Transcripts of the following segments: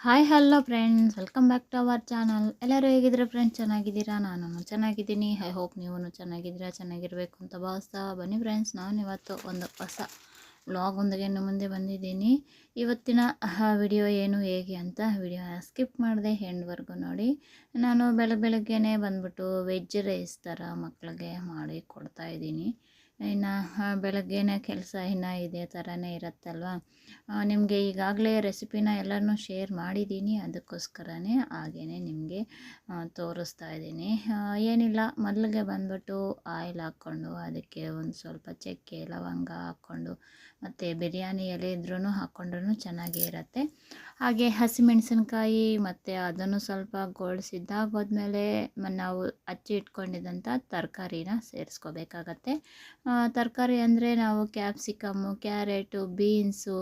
hi hello friends welcome back to our channel ಎಲ್ಲರೂ ಹೇಗಿದ್ದೀರಾ friends ಚೆನ್ನಾಗಿದ್ದೀರಾ ನಾನು ಚೆನ್ನಾಗಿದ್ದೀನಿ ಐ ಹೋಪ್ ನೀವು ಚೆನ್ನಾಗಿದ್ದೀರಾ ಚೆನ್ನಾಗಿರಬೇಕು ಅಂತ ಭಾವಿಸ್ತಾ ಬನ್ನಿ ಫ್ರೆಂಡ್ಸ್ ನಾನು ಇವತ್ತು ಒಂದು ಹೊಸ ವ್ಲಾಗ್ ಒಂದಿಗೆ ನಿಮ್ಮ ಮುಂದೆ ಬಂದಿದ್ದೀನಿ. ಇವತ್ತಿನ ವಿಡಿಯೋ ಏನು ಹೇಗೆ ಅಂತ ವಿಡಿಯೋ ಸ್ಕಿಪ್ ಮಾಡಿದೆ ಹೆಣ್ವರೆಗೂ ನೋಡಿ. ನಾನು ಬೆಳಗ್ಗೆ ಬೆಳಗ್ಗೆನೇ ಬಂದ್ಬಿಟ್ಟು ವೆಜ್ ರೈಸ್ ಥರ ಮಕ್ಕಳಿಗೆ ಮಾಡಿ ಕೊಡ್ತಾ ಇದ್ದೀನಿ. ಇನ್ನು ಬೆಳಗ್ಗೆನೇ ಕೆಲಸ ಇನ್ನು ಇದೇ ಥರನೇ ಇರುತ್ತಲ್ವ? ನಿಮಗೆ ಈಗಾಗಲೇ ರೆಸಿಪಿನ ಎಲ್ಲನೂ ಶೇರ್ ಮಾಡಿದ್ದೀನಿ ಅದಕ್ಕೋಸ್ಕರನೇ ಹಾಗೇ ನಿಮಗೆ ತೋರಿಸ್ತಾ ಇದ್ದೀನಿ ಏನಿಲ್ಲ, ಮೊದಲಿಗೆ ಬಂದುಬಿಟ್ಟು ಆಯಿಲ್ ಹಾಕ್ಕೊಂಡು, ಅದಕ್ಕೆ ಒಂದು ಸ್ವಲ್ಪ ಚಕ್ಕೆ, ಲವಂಗ ಹಾಕ್ಕೊಂಡು, ಮತ್ತು ಬಿರಿಯಾನಿ ಎಲೆ ಇದ್ರೂ ಹಾಕ್ಕೊಂಡ್ರೂ ಚೆನ್ನಾಗೇ ಇರುತ್ತೆ. ಹಾಗೆ ಹಸಿಮೆಣಸಿನ್ಕಾಯಿ ಮತ್ತು ಅದನ್ನು ಸ್ವಲ್ಪ ಗೋಳಿಸಿದ್ದಾಗೋದ್ಮೇಲೆ ನಾವು ಹಚ್ಚಿ ಇಟ್ಕೊಂಡಿದ್ದಂಥ ತರಕಾರಿನ ಸೇರಿಸ್ಕೋಬೇಕಾಗತ್ತೆ. ತರಕಾರಿ ಅಂದರೆ ನಾವು ಕ್ಯಾಪ್ಸಿಕಮ್ಮು, ಕ್ಯಾರೆಟು, ಬೀನ್ಸು,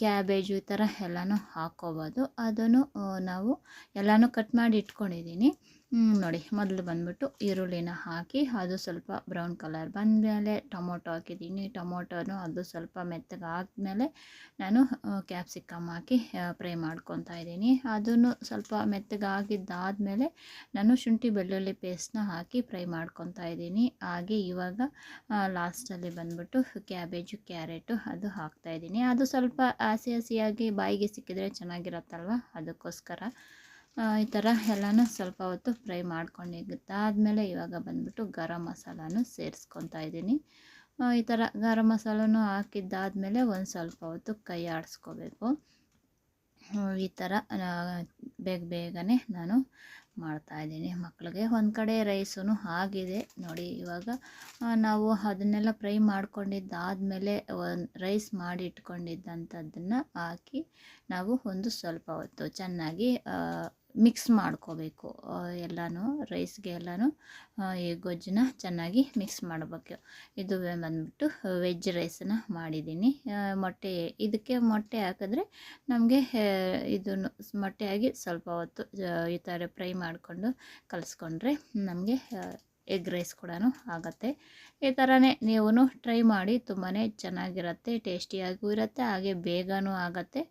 ಕ್ಯಾಬೇಜು ಈ ಥರ ಎಲ್ಲನೂ ಹಾಕ್ಕೋಬೋದು ಅದನ್ನು ನಾವು ಎಲ್ಲನೂ ಕಟ್ ಮಾಡಿ ಇಟ್ಕೊಂಡಿದ್ದೀನಿ. ನೋಡಿ, ಮೊದಲು ಬಂದ್ಬಿಟ್ಟು ಈರುಳ್ಳಿನ ಹಾಕಿ ಅದು ಸ್ವಲ್ಪ ಬ್ರೌನ್ ಕಲರ್ ಬಂದಮೇಲೆ ಟೊಮೊಟೊ ಹಾಕಿದ್ದೀನಿ. ಟೊಮೊಟೊನು ಅದು ಸ್ವಲ್ಪ ಮೆತ್ತಗೆ ಆದಮೇಲೆ ನಾನು ಕ್ಯಾಪ್ಸಿಕಮ್ ಹಾಕಿ ಫ್ರೈ ಮಾಡ್ಕೊತಾ ಇದ್ದೀನಿ. ಅದನ್ನು ಸ್ವಲ್ಪ ಮೆತ್ತಗೆ ಆಗಿದ್ದಾದಮೇಲೆ ನಾನು ಶುಂಠಿ ಬೆಳ್ಳುಳ್ಳಿ ಪೇಸ್ಟ್ನ ಹಾಕಿ ಫ್ರೈ ಮಾಡ್ಕೊತಾ ಇದ್ದೀನಿ. ಹಾಗೆ ಇವಾಗ ಲಾಸ್ಟಲ್ಲಿ ಬಂದ್ಬಿಟ್ಟು ಕ್ಯಾಬೇಜು, ಕ್ಯಾರೆಟು ಅದು ಹಾಕ್ತಾಯಿದ್ದೀನಿ ಅದು ಸ್ವಲ್ಪ ಹಸಿ ಹಸಿಯಾಗಿ ಬಾಯಿಗೆ ಸಿಕ್ಕಿದ್ರೆ ಚೆನ್ನಾಗಿರತ್ತಲ್ವ? ಅದಕ್ಕೋಸ್ಕರ ಈ ಥರ ಎಲ್ಲನೂ ಸ್ವಲ್ಪ ಹೊತ್ತು ಫ್ರೈ ಮಾಡ್ಕೊಂಡಿದ್ದಾದಮೇಲೆ ಇವಾಗ ಬಂದ್ಬಿಟ್ಟು ಗರಂ ಮಸಾಲಾನು ಸೇರಿಸ್ಕೊತಾ ಇದ್ದೀನಿ. ಈ ಥರ ಗರಂ ಮಸಾಲನೂ ಹಾಕಿದ್ದಾದಮೇಲೆ ಒಂದು ಸ್ವಲ್ಪ ಹೊತ್ತು ಕೈ ಆಡಿಸ್ಕೋಬೇಕು. ಈ ಥರ ಬೇಗ ಬೇಗನೆ ನಾನು ಮಾಡ್ತಾಯಿದ್ದೀನಿ ಮಕ್ಕಳಿಗೆ ಒಂದು ಕಡೆ ರೈಸೂ ಆಗಿದೆ. ನೋಡಿ, ಇವಾಗ ನಾವು ಅದನ್ನೆಲ್ಲ ಫ್ರೈ ಮಾಡ್ಕೊಂಡಿದ್ದಾದಮೇಲೆ ಒಂದು ರೈಸ್ ಮಾಡಿ ಇಟ್ಕೊಂಡಿದ್ದಂಥದ್ದನ್ನು ಹಾಕಿ ನಾವು ಒಂದು ಸ್ವಲ್ಪ ಹೊತ್ತು ಚೆನ್ನಾಗಿ ಮಿಕ್ಸ್ ಮಾಡ್ಕೋಬೇಕು ಎಲ್ಲನೂ ರೈಸ್ಗೆ ಎಲ್ಲನೂ ಈ ಗೊಜ್ಜನ್ನ ಚೆನ್ನಾಗಿ ಮಿಕ್ಸ್ ಮಾಡಬೇಕು. ಇದು ಬಂದ್ಬಿಟ್ಟು ವೆಜ್ ರೈಸನ್ನ ಮಾಡಿದ್ದೀನಿ. ಮೊಟ್ಟೆ, ಇದಕ್ಕೆ ಮೊಟ್ಟೆ ಹಾಕಿದ್ರೆ ನಮಗೆ ಇದನ್ನು ಮೊಟ್ಟೆಯಾಗಿ ಸ್ವಲ್ಪ ಹೊತ್ತು ಈ ಥರ ಫ್ರೈ ಮಾಡಿಕೊಂಡು ಕಲಿಸ್ಕೊಂಡ್ರೆ ನಮಗೆ ಎಗ್ ರೈಸ್ ಕೂಡ ಆಗುತ್ತೆ. ಈ ಥರನೇ ನೀವು ಟ್ರೈ ಮಾಡಿ ತುಂಬಾ ಚೆನ್ನಾಗಿರುತ್ತೆ, ಟೇಸ್ಟಿಯಾಗೂ ಇರುತ್ತೆ, ಹಾಗೆ ಬೇಗನೂ ಆಗುತ್ತೆ.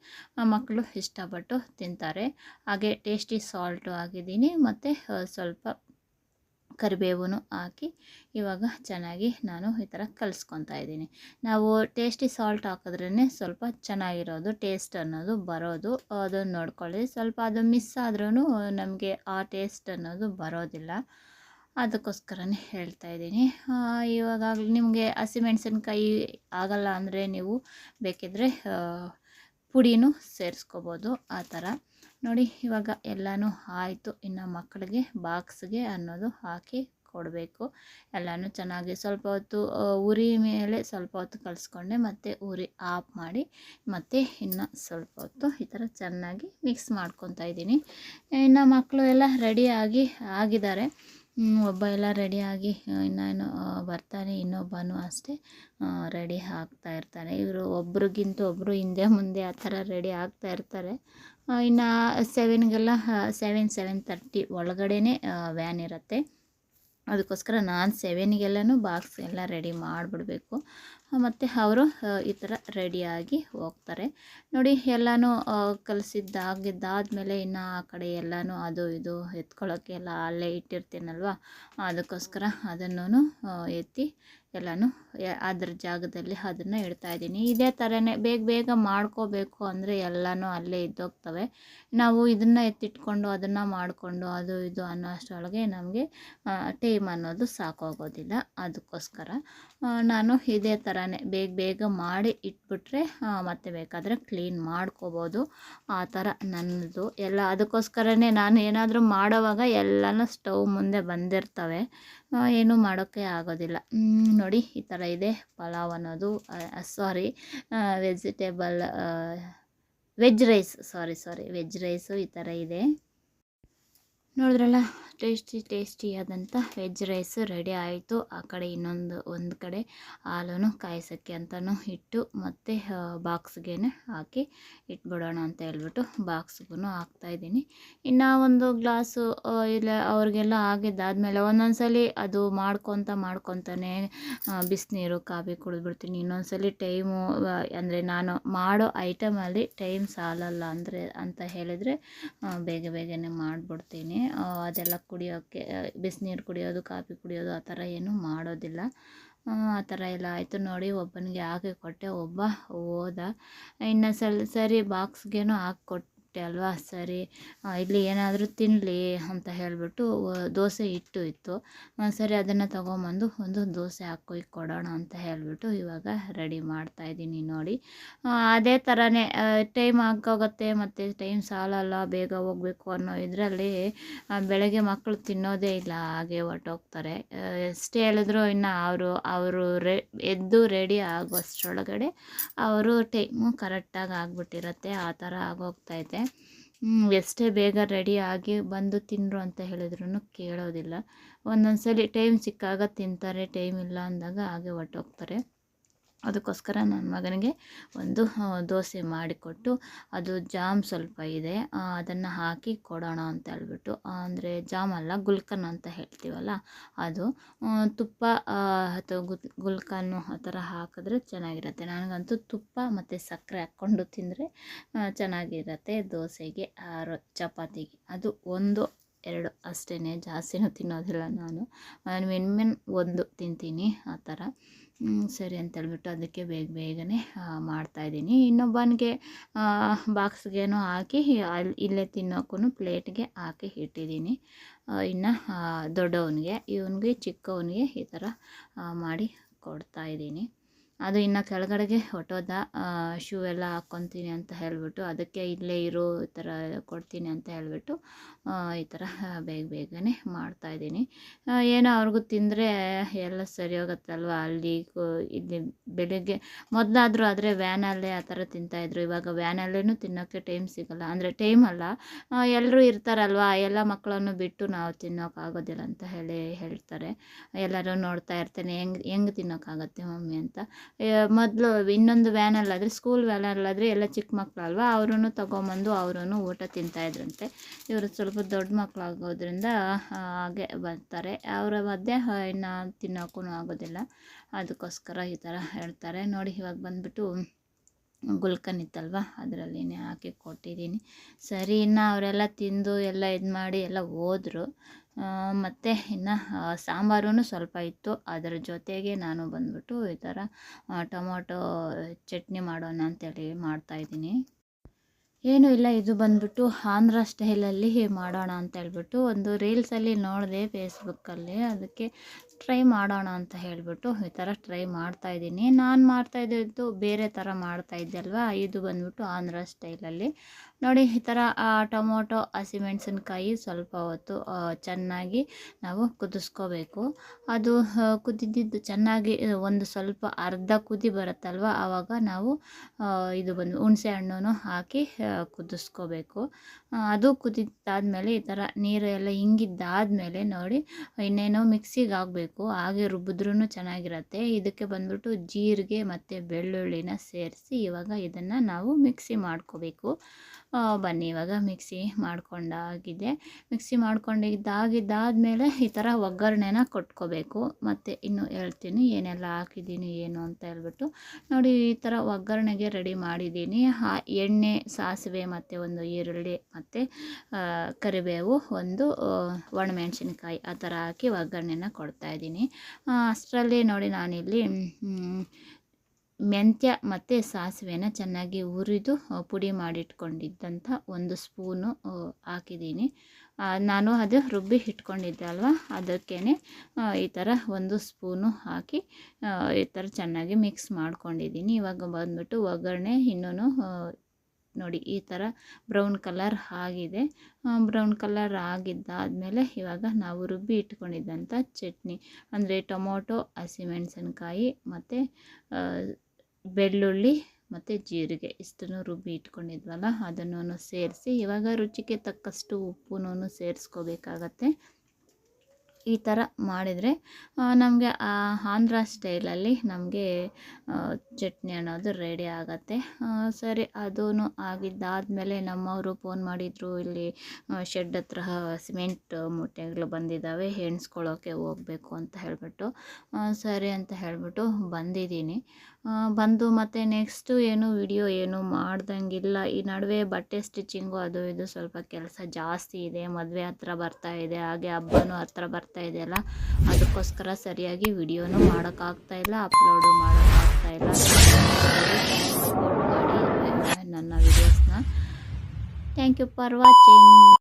ಮಕ್ಕಳು ಇಷ್ಟಪಟ್ಟು ತಿಂತಾರೆ. ಹಾಗೆ ಟೇಸ್ಟಿ ಸಾಲ್ಟು ಆಗಿದ್ದೀನಿ ಮತ್ತು ಸ್ವಲ್ಪ ಕರಿಬೇವು ಹಾಕಿ ಇವಾಗ ಚೆನ್ನಾಗಿ ನಾನು ಈ ಥರ ಕಲಿಸ್ಕೊತಾ ಇದ್ದೀನಿ. ನಾವು ಟೇಸ್ಟಿ ಸಾಲ್ಟ್ ಹಾಕಿದ್ರೇ ಸ್ವಲ್ಪ ಚೆನ್ನಾಗಿರೋದು, ಟೇಸ್ಟ್ ಅನ್ನೋದು ಬರೋದು, ಅದನ್ನು ನೋಡ್ಕೊಳ್ಳಿ. ಸ್ವಲ್ಪ ಅದು ಮಿಸ್ ಆದ್ರೂ ನಮಗೆ ಆ ಟೇಸ್ಟ್ ಅನ್ನೋದು ಬರೋದಿಲ್ಲ. ಅದಕ್ಕೋಸ್ಕರನೇ ಹೇಳ್ತಾ ಇದ್ದೀನಿ. ಇವಾಗ ನಿಮಗೆ ಹಸಿಮೆಣ್ಸಿನ್ಕಾಯಿ ಆಗಲ್ಲ ಅಂದರೆ ನೀವು ಬೇಕಿದ್ದರೆ ಪುಡಿನೂ ಸೇರಿಸ್ಕೋಬೋದು ಆ ಥರ. ನೋಡಿ, ಇವಾಗ ಎಲ್ಲನೂ ಆಯಿತು. ಇನ್ನು ಮಕ್ಕಳಿಗೆ ಬಾಕ್ಸ್ಗೆ ಅನ್ನೋದು ಹಾಕಿ ಕೊಡಬೇಕು. ಎಲ್ಲನೂ ಚೆನ್ನಾಗಿ ಸ್ವಲ್ಪ ಹೊತ್ತು ಉರಿ ಮೇಲೆ ಸ್ವಲ್ಪ ಹೊತ್ತು ಕಲಿಸ್ಕೊಂಡೆ ಮತ್ತು ಉರಿ ಆಫ್ ಮಾಡಿ ಮತ್ತು ಇನ್ನು ಸ್ವಲ್ಪ ಹೊತ್ತು ಈ ಥರ ಚೆನ್ನಾಗಿ ಮಿಕ್ಸ್ ಮಾಡ್ಕೊತಾ ಇದ್ದೀನಿ. ಇನ್ನು ಮಕ್ಕಳು ಎಲ್ಲ ರೆಡಿಯಾಗಿ ಆಗಿದ್ದಾರೆ. ಒಬ್ಬ ಎಲ್ಲ ರೆಡಿಯಾಗಿ ಇನ್ನೇನು ಬರ್ತಾನೆ ಇನ್ನೊಬ್ಬನೂ ಅಷ್ಟೇ ರೆಡಿ ಆಗ್ತಾ ಇರ್ತಾನೆ ಇವರು ಒಬ್ರಿಗಿಂತ ಒಬ್ಬರು ಹಿಂದೆ ಮುಂದೆ ಆ ಥರ ರೆಡಿ ಆಗ್ತಾ ಇರ್ತಾರೆ. ಇನ್ನು ಸೆವೆನ್ಗೆಲ್ಲ ಸೆವೆನ್ ಸೆವೆನ್ ತರ್ಟಿ ಒಳಗಡೆನೇ ವ್ಯಾನ್ ಇರುತ್ತೆ. ಅದಕ್ಕೋಸ್ಕರ ನಾನು ಸೆವೆನಿಗೆಲ್ಲನೂ ಬಾಕ್ಸ್ ಎಲ್ಲ ರೆಡಿ ಮಾಡಿಬಿಡಬೇಕು. ಮತ್ತು ಅವರು ಈ ಥರ ರೆಡಿಯಾಗಿ ಹೋಗ್ತಾರೆ. ನೋಡಿ, ಎಲ್ಲನೂ ಕಲಸಿದ್ದಾಗಿದ್ದಾದಮೇಲೆ ಇನ್ನು ಆ ಕಡೆ ಎಲ್ಲನೂ ಅದು ಇದು ಎತ್ಕೊಳ್ಳೋಕ್ಕೆ ಎಲ್ಲ ಅಲ್ಲೇ ಇಟ್ಟಿರ್ತೀನಲ್ವ? ಅದಕ್ಕೋಸ್ಕರ ಅದನ್ನು ಎತ್ತಿ ಎಲ್ಲನೂ ಅದ್ರ ಜಾಗದಲ್ಲಿ ಅದನ್ನು ಇಡ್ತಾಯಿದ್ದೀನಿ ಇದೇ ಥರನೇ ಬೇಗ ಬೇಗ ಮಾಡ್ಕೋಬೇಕು ಅಂದರೆ ಎಲ್ಲನೂ ಅಲ್ಲೇ ಇದ್ದೋಗ್ತವೆ. ನಾವು ಇದನ್ನು ಎತ್ತಿಟ್ಕೊಂಡು ಅದನ್ನು ಮಾಡಿಕೊಂಡು ಅದು ಇದು ಅನ್ನೋ ಅಷ್ಟರೊಳಗೆ ನಮಗೆ ಟೈಮ್ ಅನ್ನೋದು ಸಾಕೋಗೋದಿಲ್ಲ. ಅದಕ್ಕೋಸ್ಕರ ನಾನು ಇದೇ ಥರನೇ ಬೇಗ ಬೇಗ ಮಾಡಿ ಇಟ್ಬಿಟ್ರೆ ಮತ್ತೆ ಬೇಕಾದರೆ ಕ್ಲೀನ್ ಮಾಡ್ಕೋಬೋದು. ಆ ಥರ ನನ್ನದು. ಎಲ್ಲ, ಅದಕ್ಕೋಸ್ಕರನೇ ನಾನು ಏನಾದರೂ ಮಾಡೋವಾಗ ಎಲ್ಲನೂ ಸ್ಟವ್ ಮುಂದೆ ಬಂದಿರ್ತವೆ. ಏನೂ ಮಾಡೋಕ್ಕೆ ಆಗೋದಿಲ್ಲ. ನೋಡಿ, ಈ ಥರ ಇದೆ ಪಲಾವ್ ಅನ್ನೋದು. Sorry vegetable veg rice sorry sorry veg rice ಈ ಥರ ಇದೆ. ನೋಡಿದ್ರಲ್ಲ ಟೇಸ್ಟಿ ಟೇಸ್ಟಿಯಾದಂಥ ವೆಜ್ ರೈಸ್ ರೆಡಿ ಆಯಿತು. ಆ ಕಡೆ ಇನ್ನೊಂದು, ಒಂದು ಕಡೆ ಹಾಲನ್ನು ಕಾಯಿಸೋಕ್ಕೆ ಅಂತಲೂ ಇಟ್ಟು ಮತ್ತು ಬಾಕ್ಸ್ಗೆ ಹಾಕಿ ಇಟ್ಬಿಡೋಣ ಅಂತ ಹೇಳ್ಬಿಟ್ಟು ಬಾಕ್ಸ್ಗೂ ಹಾಕ್ತಾಯಿದ್ದೀನಿ ಇನ್ನು ಒಂದು ಗ್ಲಾಸು ಇಲ್ಲ, ಅವ್ರಿಗೆಲ್ಲ ಆಗಿದ್ದಾದಮೇಲೆ ಒಂದೊಂದು ಸಲ ಅದು ಮಾಡ್ಕೊತ ಮಾಡ್ಕೊತಾನೆ ಬಿಸಿನೀರು, ಕಾಫಿ ಕುಡಿದ್ಬಿಡ್ತೀನಿ. ಇನ್ನೊಂದು ಸಲ ಟೈಮು ಅಂದರೆ ನಾನು ಮಾಡೋ ಐಟಮಲ್ಲಿ ಟೈಮ್ ಸಾಲಲ್ಲ ಅಂದರೆ ಅಂತ ಹೇಳಿದರೆ ಬೇಗ ಬೇಗನೆ ಮಾಡಿಬಿಡ್ತೀನಿ. ಅದೆಲ್ಲ ಕುಡಿಯೋಕ್ಕೆ ಬಿಸಿನೀರು ಕುಡಿಯೋದು, ಕಾಫಿ ಕುಡಿಯೋದು ಆ ಥರ ಏನೂ ಮಾಡೋದಿಲ್ಲ. ಆ ಥರ ಎಲ್ಲ ಆಯಿತು. ನೋಡಿ, ಒಬ್ಬನಿಗೆ ಹಾಕಿ ಕೊಟ್ಟೆ. ಒಬ್ಬ ಹೋದ. ಇನ್ನು ಸಲ ಸರಿ ಬಾಕ್ಸ್ಗೇನೋ ಹಾಕಿ ಕೊಟ್ಟೆ ಅಲ್ವಾ? ಸರಿ. ಇಲ್ಲಿ ಏನಾದರೂ ತಿನ್ನಲಿ ಅಂತ ಹೇಳಿಬಿಟ್ಟು ದೋಸೆ ಹಿಟ್ಟು ಇತ್ತು. ಸರಿ, ಅದನ್ನು ತೊಗೊಂಬಂದು ಒಂದು ದೋಸೆ ಹಾಕಿ ಕೊಡೋಣ ಅಂತ ಹೇಳಿಬಿಟ್ಟು ಇವಾಗ ರೆಡಿ ಮಾಡ್ತಾಯಿದ್ದೀನಿ ನೋಡಿ. ಅದೇ ಥರನೇ ಟೈಮ್ ಆಗೋಗುತ್ತೆ, ಮತ್ತು ಟೈಮ್ ಸಾಲಲ್ಲ, ಬೇಗ ಹೋಗಬೇಕು ಅನ್ನೋ ಇದರಲ್ಲಿ ಬೆಳಗ್ಗೆ ಮಕ್ಕಳು ತಿನ್ನೋದೇ ಇಲ್ಲ, ಹಾಗೆ ಹೊಟ್ಟೋಗ್ತಾರೆ ಎಷ್ಟೇ ಹೇಳಿದ್ರು ಇನ್ನು ಅವರು ಅವರು ರೆ, ಎದ್ದು ರೆಡಿ ಆಗೋಷ್ಟರೊಳಗಡೆ, ಅವರು ಟೈಮು ಕರೆಕ್ಟಾಗಿ ಆಗಿಬಿಟ್ಟಿರತ್ತೆ, ಆ ಥರ ಆಗೋಗ್ತೈತೆ ಎಷ್ಟೇ ಬೇಗ ರೆಡಿ ಆಗಿ ಬಂದು ತಿನ್ನರು ಅಂತ ಹೇಳಿದ್ರು ಕೇಳೋದಿಲ್ಲ. ಒಂದೊಂದು ಸಲ ಟೈಮ್ ಸಿಕ್ಕಾಗ ತಿಂತಾರೆ ಟೈಮ್ ಇಲ್ಲ ಅಂದಾಗ ಹಾಗೆ ಹೊರ್ಟೋಗ್ತಾರೆ. ಅದಕ್ಕೋಸ್ಕರ ನನ್ನ ಮಗನಿಗೆ ಒಂದು ದೋಸೆ ಮಾಡಿಕೊಟ್ಟು ಅದು ಜಾಮ್ ಸ್ವಲ್ಪ ಇದೆ ಅದನ್ನು ಹಾಕಿ ಕೊಡೋಣ ಅಂತ ಹೇಳ್ಬಿಟ್ಟು ಅಂದರೆ ಜಾಮ್ ಅಲ್ಲ, ಗುಲ್ಕನ್ ಅಂತ ಹೇಳ್ತೀವಲ್ಲ, ಅದು ತುಪ್ಪ ಅಥವಾ ಗುಲ್ಕನ್ನು ಆ ಥರ ಹಾಕಿದ್ರೆ ಚೆನ್ನಾಗಿರುತ್ತೆ. ನನಗಂತೂ ತುಪ್ಪ ಮತ್ತು ಸಕ್ಕರೆ ಹಾಕ್ಕೊಂಡು ತಿಂದರೆ ಚೆನ್ನಾಗಿರುತ್ತೆ ದೋಸೆಗೆ ಚಪಾತಿಗೆ. ಅದು ಒಂದು, ಎರಡು ಅಷ್ಟೇ ಜಾಸ್ತಿನೂ ತಿನ್ನೋದಿಲ್ಲ ನಾನು. ಮಿನ್ ಒಂದು ತಿಂತೀನಿ ಆ ಥರ. ಸರಿ ಅಂತೇಳ್ಬಿಟ್ಟು ಅದಕ್ಕೆ ಬೇಗ ಬೇಗನೆ ಮಾಡ್ತಾಯಿದ್ದೀನಿ ಇನ್ನೊಬ್ಬನಿಗೆ ಬಾಕ್ಸ್ಗೇನೋ ಹಾಕಿ ಅಲ್ಲಿ ಇಲ್ಲೇ ತಿನ್ನೋಕ್ಕೂ ಪ್ಲೇಟ್ಗೆ ಹಾಕಿ ಇಟ್ಟಿದ್ದೀನಿ. ಇನ್ನು ದೊಡ್ಡವನಿಗೆ, ಇವನಿಗೆ, ಚಿಕ್ಕವನಿಗೆ ಈ ಥರ ಮಾಡಿ ಕೊಡ್ತಾಯಿದ್ದೀನಿ ಅದು ಇನ್ನು ಕೆಳಗಡೆಗೆ ಹೊಟ್ಟೋದ ಶೂ ಎಲ್ಲ ಹಾಕ್ಕೊತೀನಿ ಅಂತ ಹೇಳಿಬಿಟ್ಟು ಅದಕ್ಕೆ ಇಲ್ಲೇ ಇರೋ ಈ ಥರ ಕೊಡ್ತೀನಿ ಅಂತ ಹೇಳಿಬಿಟ್ಟು ಈ ಥರ ಬೇಗ ಬೇಗನೆ ಮಾಡ್ತಾಯಿದ್ದೀನಿ ಏನೋ ಅವ್ರಿಗೂ ತಿಂದರೆ ಎಲ್ಲ ಸರಿ ಹೋಗುತ್ತಲ್ವ? ಅಲ್ಲಿ ಇಲ್ಲಿ ಬೆಳಿಗ್ಗೆ ಮೊದಲಾದರೂ ಆದರೆ ವ್ಯಾನಲ್ಲೇ ಆ ಥರ ತಿಂತಾಯಿದ್ರು ಇವಾಗ ವ್ಯಾನಲ್ಲೇನೂ ತಿನ್ನೋಕ್ಕೆ ಟೈಮ್ ಸಿಗಲ್ಲ. ಅಂದರೆ ಟೈಮ್ ಅಲ್ಲ. ಎಲ್ಲರೂ ಇರ್ತಾರಲ್ವ? ಎಲ್ಲ ಮಕ್ಕಳನ್ನು ಬಿಟ್ಟು ನಾವು ತಿನ್ನೋಕ್ಕಾಗೋದಿಲ್ಲ ಅಂತ ಹೇಳಿ ಹೇಳ್ತಾರೆ. ಎಲ್ಲರೂ ನೋಡ್ತಾ ಇರ್ತೇನೆ. ಹೆಂಗೆ ಹೆಂಗೆ ತಿನ್ನೋಕ್ಕಾಗತ್ತೆ ಮಮ್ಮಿ ಅಂತ. ಮೊದಲು ಇನ್ನೊಂದು ವ್ಯಾನಲ್ಲಾದರೆ ಸ್ಕೂಲ್ ವ್ಯಾನಲ್ಲಾದರೆ ಎಲ್ಲ ಚಿಕ್ಕ ಮಕ್ಕಳಲ್ವ ಅವರೂ ತೊಗೊಂಬಂದು ಅವರೂ ಊಟ ತಿಂತಾಯಿದ್ರಂತೆ ಇವರು ಸ್ವಲ್ಪ ದೊಡ್ಡ ಮಕ್ಕಳಾಗೋದ್ರಿಂದ ಹಾಗೆ ಬರ್ತಾರೆ. ಅವರ ಮಧ್ಯೆ ಇನ್ನು ತಿನ್ನೋಕ್ಕೂ ಆಗೋದಿಲ್ಲ. ಅದಕ್ಕೋಸ್ಕರ ಈ ಥರ ಹೇಳ್ತಾರೆ. ನೋಡಿ, ಇವಾಗ ಬಂದುಬಿಟ್ಟು ಗುಲ್ಕನ್ ಇತ್ತಲ್ವ, ಅದರಲ್ಲಿನೇ ಹಾಕಿ ಕೊಟ್ಟಿದ್ದೀನಿ. ಸರಿ, ಇನ್ನು ಅವರೆಲ್ಲ ತಿಂದು ಎಲ್ಲ ಇದು ಮಾಡಿ ಎಲ್ಲ ಹೋದ್ರು. ಮತ್ತು ಇನ್ನು ಸಾಂಬಾರು ಸ್ವಲ್ಪ ಇತ್ತು. ಅದರ ಜೊತೆಗೆ ನಾನು ಬಂದುಬಿಟ್ಟು ಈ ಥರ ಟೊಮೊಟೊ ಚಟ್ನಿ ಮಾಡೋಣ ಅಂತೇಳಿ ಮಾಡ್ತಾಯಿದ್ದೀನಿ ಏನೂ ಇಲ್ಲ, ಇದು ಬಂದುಬಿಟ್ಟು ಆಂಧ್ರ ಸ್ಟೈಲಲ್ಲಿ ಮಾಡೋಣ ಅಂತ ಹೇಳ್ಬಿಟ್ಟು ಒಂದು ರೀಲ್ಸಲ್ಲಿ ನೋಡಿದೆ ಫೇಸ್ಬುಕ್ಕಲ್ಲಿ. ಅದಕ್ಕೆ ಟ್ರೈ ಮಾಡೋಣ ಅಂತ ಹೇಳಿಬಿಟ್ಟು ಈ ಥರ ಟ್ರೈ ಮಾಡ್ತಾಯಿದ್ದೀನಿ ನಾನು ಮಾಡ್ತಾಯಿದ್ದು ಬೇರೆ ಥರ ಮಾಡ್ತಾಯಿದ್ದೆ ಅಲ್ವಾ? ಇದು ಬಂದ್ಬಿಟ್ಟು ಆಂಧ್ರ ಸ್ಟೈಲಲ್ಲಿ. ನೋಡಿ, ಈ ಥರ ಟೊಮೊಟೊ, ಹಸಿಮೆಣಸಿನ್ಕಾಯಿ ಸ್ವಲ್ಪ ಹೊತ್ತು ಚೆನ್ನಾಗಿ ನಾವು ಕುದಿಸ್ಕೋಬೇಕು. ಅದು ಕುದಿದ್ದು ಚೆನ್ನಾಗಿ ಒಂದು ಸ್ವಲ್ಪ ಅರ್ಧ ಕುದಿ ಬರುತ್ತಲ್ವ ಆವಾಗ ನಾವು ಇದು ಬಂದು ಹುಣಸೆ ಹಣ್ಣು ಹಾಕಿ ಕುದಿಸ್ಕೋಬೇಕು. ಅದು ಕುದಿದ್ದಾದಮೇಲೆ ಈ ಥರ ನೀರು ಎಲ್ಲ ಹಿಂಗಿದ್ದಾದಮೇಲೆ ನೋಡಿ, ಇನ್ನೇನೋ ಮಿಕ್ಸಿಗೆ ಹಾಕಬೇಕು. ಹಾಗೆ ರುಬ್ಬಿದ್ರೂ ಚೆನ್ನಾಗಿರುತ್ತೆ. ಇದಕ್ಕೆ ಬಂದ್ಬಿಟ್ಟು ಜೀರಿಗೆ ಮತ್ತು ಬೆಳ್ಳುಳ್ಳಿನ ಸೇರಿಸಿ ಇವಾಗ ಇದನ್ನು ನಾವು ಮಿಕ್ಸಿ ಮಾಡ್ಕೋಬೇಕು. ಬನ್ನಿ, ಇವಾಗ ಮಿಕ್ಸಿ ಮಾಡ್ಕೊಂಡಾಗಿದೆ. ಮಿಕ್ಸಿ ಮಾಡ್ಕೊಂಡಿದ್ದಾಗಿದ್ದಾದಮೇಲೆ ಈ ಥರ ಒಗ್ಗರಣೆನ ಕೊಟ್ಕೋಬೇಕು. ಮತ್ತು ಇನ್ನು ಹೇಳ್ತೀನಿ, ಏನೆಲ್ಲ ಹಾಕಿದ್ದೀನಿ, ಏನು ಅಂತ ಹೇಳ್ಬಿಟ್ಟು. ನೋಡಿ, ಈ ಥರ ಒಗ್ಗರಣೆಗೆ ರೆಡಿ ಮಾಡಿದ್ದೀನಿ. ಎಣ್ಣೆ, ಸಾಸಿವೆ ಮತ್ತು ಒಂದು ಈರುಳ್ಳಿ ಮತ್ತು ಕರಿಬೇವು, ಒಂದು ಒಣಮೆಣಸಿನ್ಕಾಯಿ ಆ ಥರ ಹಾಕಿ ಒಗ್ಗರಣೆನ ಕೊಡ್ತಾಯಿದ್ದೀನಿ ಅಷ್ಟರಲ್ಲಿ ನೋಡಿ ನಾನಿಲ್ಲಿ ಮೆಂತ್ಯ ಮತ್ತು ಸಾಸಿವೆನ ಚೆನ್ನಾಗಿ ಹುರಿದು ಪುಡಿ ಮಾಡಿಟ್ಕೊಂಡಿದ್ದಂಥ ಒಂದು ಸ್ಪೂನು ಹಾಕಿದ್ದೀನಿ. ನಾನು ಅದು ರುಬ್ಬಿ ಇಟ್ಕೊಂಡಿದ್ದೆ ಅಲ್ವಾ? ಅದಕ್ಕೇ ಈ ಥರ ಒಂದು ಸ್ಪೂನು ಹಾಕಿ ಈ ಥರ ಚೆನ್ನಾಗಿ ಮಿಕ್ಸ್ ಮಾಡ್ಕೊಂಡಿದ್ದೀನಿ. ಇವಾಗ ಬಂದ್ಬಿಟ್ಟು ಒಗ್ಗರಣೆ ಇನ್ನೂ ನೋಡಿ ಈ ಥರ ಬ್ರೌನ್ ಕಲರ್ ಆಗಿದೆ. ಬ್ರೌನ್ ಕಲರ್ ಆಗಿದ್ದಾದಮೇಲೆ ಇವಾಗ ನಾವು ರುಬ್ಬಿ ಇಟ್ಕೊಂಡಿದ್ದಂಥ ಚಟ್ನಿ, ಅಂದರೆ ಟೊಮೊಟೊ ಹಸಿಮೆಣಸಿನ್ಕಾಯಿ ಮತ್ತು ಬೆಳ್ಳುಳ್ಳಿ ಮತ್ತು ಜೀರಿಗೆ ಇಷ್ಟನ್ನು ರುಬ್ಬಿ ಇಟ್ಕೊಂಡಿದ್ವಲ್ಲ ಅದನ್ನು ಸೇರಿಸಿ ಇವಾಗ ರುಚಿಗೆ ತಕ್ಕಷ್ಟು ಉಪ್ಪುನೂ ಸೇರಿಸ್ಕೋಬೇಕಾಗತ್ತೆ. ಈ ಥರ ಮಾಡಿದರೆ ನಮಗೆ ಆಂಧ್ರ ಸ್ಟೈಲಲ್ಲಿ ನಮಗೆ ಚಟ್ನಿ ಅನ್ನೋದು ರೆಡಿ ಆಗುತ್ತೆ. ಸರಿ ಅದೂ ಆಗಿದ್ದಾದಮೇಲೆ ನಮ್ಮವರು ಫೋನ್ ಮಾಡಿದರು, ಇಲ್ಲಿ ಶೆಡ್ ಹತ್ರ ಸಿಮೆಂಟ್ ಮೂಟೆಗಳು ಬಂದಿದ್ದಾವೆ ಹೆಣ್ಸ್ಕೊಳ್ಳೋಕ್ಕೆ ಹೋಗಬೇಕು ಅಂತ ಹೇಳಿಬಿಟ್ಟು ಸರಿ ಅಂತ ಹೇಳಿಬಿಟ್ಟು ಬಂದಿದ್ದೀನಿ. ಬಂದು ಮತ್ತು ನೆಕ್ಸ್ಟು ಏನು ವಿಡಿಯೋ ಏನು ಮಾಡ್ದಂಗಿಲ್ಲ. ಈ ನಡುವೆ ಬಟ್ಟೆ ಸ್ಟಿಚಿಂಗು ಅದು ಇದು ಸ್ವಲ್ಪ ಕೆಲಸ ಜಾಸ್ತಿ ಇದೆ. ಮದುವೆ ಹತ್ರ ಬರ್ತಾ ಇದೆ. ಹಾಗೆ ಹಬ್ಬನೂ ಹತ್ರ ಬರ್ತಾ ಇದೆಯಲ್ಲ ಅದಕ್ಕೋಸ್ಕರ ಸರಿಯಾಗಿ ವಿಡಿಯೋನು ಮಾಡೋಕ್ಕಾಗ್ತಾ ಇಲ್ಲ. ಅಪ್ಲೋಡು ಮಾಡೋಕ್ಕಾಗ್ತಾ ಇಲ್ಲ. ನನ್ನ ವಿಡಿಯೋಸ್ನ ಥ್ಯಾಂಕ್ ಯು ಫಾರ್ ವಾಚಿಂಗ್